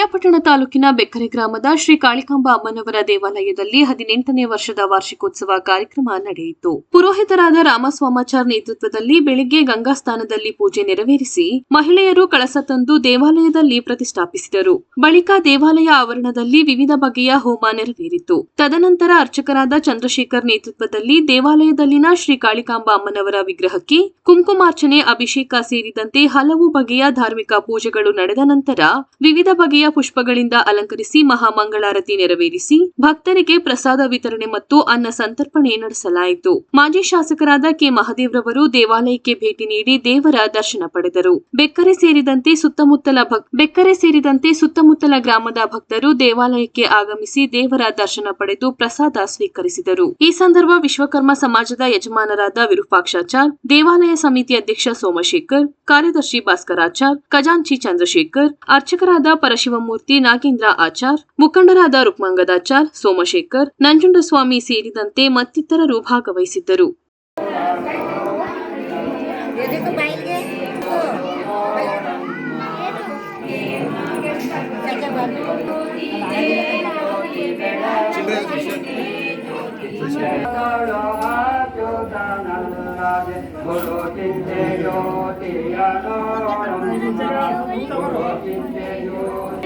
ಪಿರಿಯಾಪಟ್ಟಣ ತಾಲೂಕಿನ ಬೆಕ್ಕರೆ ಗ್ರಾಮದ ಶ್ರೀ ಕಾಳಿಕಾಂಬ ಅಮ್ಮನವರ ದೇವಾಲಯದಲ್ಲಿ ಹದಿನೆಂಟನೇ ವರ್ಷದ ವಾರ್ಷಿಕೋತ್ಸವ ಕಾರ್ಯಕ್ರಮ ನಡೆಯಿತು. ಪುರೋಹಿತರಾದ ರಾಮಸ್ವಾಮಾಚಾರ್ ನೇತೃತ್ವದಲ್ಲಿ ಬೆಳಿಗ್ಗೆ ಗಂಗಾಸ್ಥಾನದಲ್ಲಿ ಪೂಜೆ ನೆರವೇರಿಸಿ ಮಹಿಳೆಯರು ಕಳಸ ತಂದು ದೇವಾಲಯದಲ್ಲಿ ಪ್ರತಿಷ್ಠಾಪಿಸಿದರು. ಬಳಿಕ ದೇವಾಲಯ ಆವರಣದಲ್ಲಿ ವಿವಿಧ ಬಗೆಯ ಹೋಮ ನೆರವೇರಿತು. ತದನಂತರ ಅರ್ಚಕರಾದ ಚಂದ್ರಶೇಖರ್ ನೇತೃತ್ವದಲ್ಲಿ ದೇವಾಲಯದಲ್ಲಿನ ಶ್ರೀ ಕಾಳಿಕಾಂಬ ಅಮ್ಮನವರ ವಿಗ್ರಹಕ್ಕೆ ಕುಂಕುಮಾರ್ಚನೆ, ಅಭಿಷೇಕ ಸೇರಿದಂತೆ ಹಲವು ಬಗೆಯ ಧಾರ್ಮಿಕ ಪೂಜೆಗಳು ನಡೆದ ನಂತರ ವಿವಿಧ ಬಗೆಯ ಪುಷ್ಪಗಳಿಂದ ಅಲಂಕರಿಸಿ ಮಹಾಮಂಗಳಾರತಿ ನೆರವೇರಿಸಿ ಭಕ್ತರಿಗೆ ಪ್ರಸಾದ ವಿತರಣೆ ಮತ್ತು ಅನ್ನ ಸಂತರ್ಪಣೆ ನಡೆಸಲಾಯಿತು. ಮಾಜಿ ಶಾಸಕರಾದ ಕೆ. ಮಹದೇವ್ರವರು ದೇವಾಲಯಕ್ಕೆ ಭೇಟಿ ನೀಡಿ ದೇವರ ದರ್ಶನ ಪಡೆದರು. ಬೆಕ್ಕರೆ ಸೇರಿದಂತೆ ಸುತ್ತಮುತ್ತಲ ಬೆಕ್ಕರೆ ಸೇರಿದಂತೆ ಸುತ್ತಮುತ್ತಲ ಗ್ರಾಮದ ಭಕ್ತರು ದೇವಾಲಯಕ್ಕೆ ಆಗಮಿಸಿ ದೇವರ ದರ್ಶನ ಪಡೆದು ಪ್ರಸಾದ ಸ್ವೀಕರಿಸಿದರು. ಈ ಸಂದರ್ಭ ವಿಶ್ವಕರ್ಮ ಸಮಾಜದ ಯಜಮಾನರಾದ ವಿರೂಪಾಕ್ಷಾಚಾರ್, ದೇವಾಲಯ ಸಮಿತಿ ಅಧ್ಯಕ್ಷ ಸೋಮಶೇಖರ್, ಕಾರ್ಯದರ್ಶಿ ಭಾಸ್ಕರಾಚಾರ್, ಖಜಾಂಚಿ ಚಂದ್ರಶೇಖರ್, ಅರ್ಚಕರಾದ ಪರಶಿವಮೂರ್ತಿ ನಾಗೇಂದ್ರ ಆಚಾರ್ ಮುಖಂಡರಾದ ರುಕ್ಮಂಗದಾಚಾರ್ ಸೋಮಶೇಖರ್ ನಂಜುಂಡಸ್ವಾಮಿ ಸೇರಿದಂತೆ ಮತ್ತಿತರರು ಭಾಗವಹಿಸಿದ್ದರು ಗುರು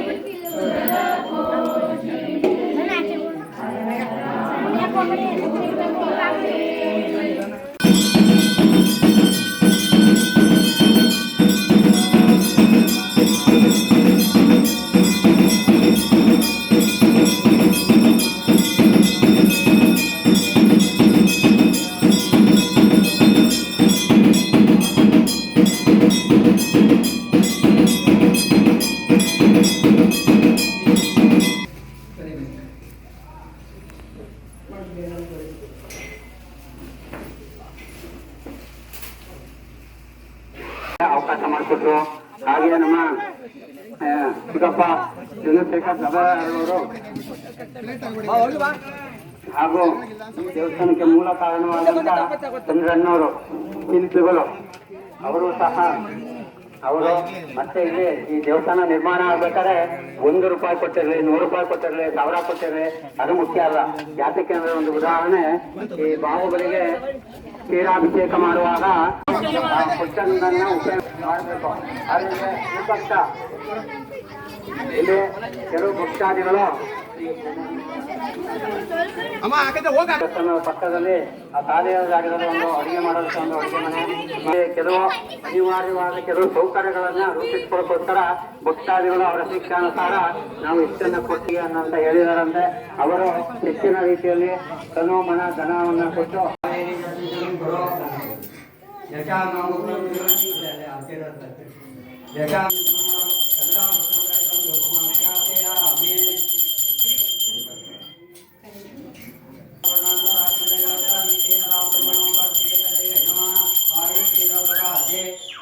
ಅವಕಾಶ ಮಾಡಿಕೊಟ್ರು ಹಾಗೆ ನಮ್ಮ ಚಿಕ್ಕಪ್ಪ ಚಂದ್ರಶೇಖರ್ ಸಭಾರವರು ಹಾಗೂ ಈ ದೇವಸ್ಥಾನಕ್ಕೆ ಮೂಲ ಕಾರಣವಾದಂತ ಚಂದ್ರಣ್ಣವರು ಅವರು ಸಹ ಅವರು ಮತ್ತೆ ಇಲ್ಲಿ ಈ ದೇವಸ್ಥಾನ ನಿರ್ಮಾಣ ಆಗ್ಬೇಕಾದ್ರೆ ಒಂದು ರೂಪಾಯಿ ಕೊಟ್ಟಿರಲಿ, ನೂರು ರೂಪಾಯಿ ಕೊಟ್ಟಿರಲಿ, ಸಾವಿರ ಕೊಟ್ಟಿರಲಿ, ಅದು ಮುಖ್ಯ ಅಲ್ಲ. ಯಾತಕ್ಕೆ ಅಂದ್ರೆ ಒಂದು ಉದಾಹರಣೆ, ಈ ಬಾಹುಬಲಿಗೆ ಕ್ಷೀರಾಭಿಷೇಕ ಮಾಡುವಾಗ ಉಪಯೋಗ ಮಾಡಬೇಕು. ಇಲ್ಲಿ ಕೆಲವು ಭಕ್ತಾದಿಗಳು ಪಕ್ಕದಲ್ಲಿ ಆ ಖಾಲಿಯ ಜಾಗದಲ್ಲಿ ಒಂದು ಅಡುಗೆ ಮಾಡೋದಕ್ಕೆ ಒಂದು ಅಡುಗೆ ಮನೆ. ಕೆಲವು ಅನಿವಾರ್ಯವಾದ ಕೆಲವು ಸೌಕರ್ಯಗಳನ್ನ ರೂಪಿಸಿಕೊಳ್ಳೋಕ್ಕೋಸ್ಕರ ಭಕ್ತಾದಿಗಳು ಅವರ ಶಿಕ್ಷಾನುಸಾರ ನಾವು ಇಷ್ಟನ್ನ ಕೊಡ್ತೀವಿ ಅನ್ನಂತ ಹೇಳಿದಾರಂತೆ. ಅವರು ಹೆಚ್ಚಿನ ರೀತಿಯಲ್ಲಿ ತನು ಮನ ಧನವನ್ನು ಕೊಟ್ಟು ಶ್ರೀ আছে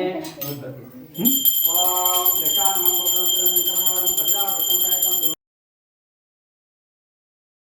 É. Hum?